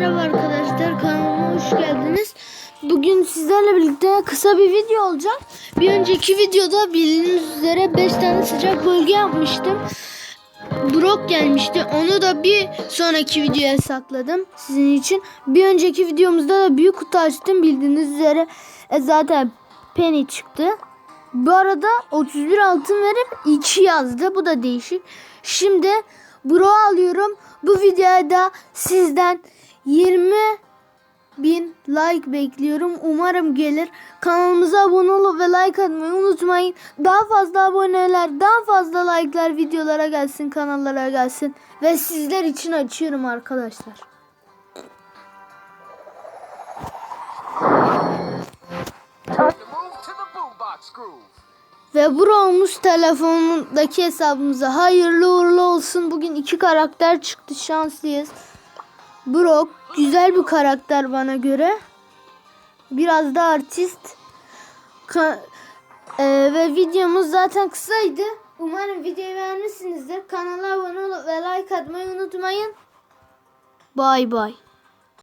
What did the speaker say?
merhaba arkadaşlar kanalıma hoş geldiniz. Bugün sizlerle birlikte kısa bir video olacak. Bir önceki videoda bildiğiniz üzere 5 tane sıcak bölge yapmıştım. Brok gelmişti. Onu da bir sonraki videoya sakladım sizin için. Bir önceki videomuzda da büyük kutu açtım. Bildiğiniz üzere e, zaten Penny çıktı. Bu arada 31 altın verip 2 yazdı. Bu da değişik. Şimdi Bro alıyorum. Bu videoya da sizden 20 bin like bekliyorum. Umarım gelir. Kanalımıza abone olup ve like atmayı unutmayın. Daha fazla aboneler, daha fazla like'lar videolara gelsin, kanallara gelsin. Ve sizler için açıyorum arkadaşlar. Ve Bro'muz telefonundaki hesabımıza hayırlı uğurlu olsun. Bugün iki karakter çıktı şanslıyız. Brock güzel bir karakter bana göre. Biraz da artist. Ka- Ee, ve videomuz zaten kısaydı. Umarım videoyu beğenmişsinizdir. Kanala abone olup ve like atmayı unutmayın. Bay bay.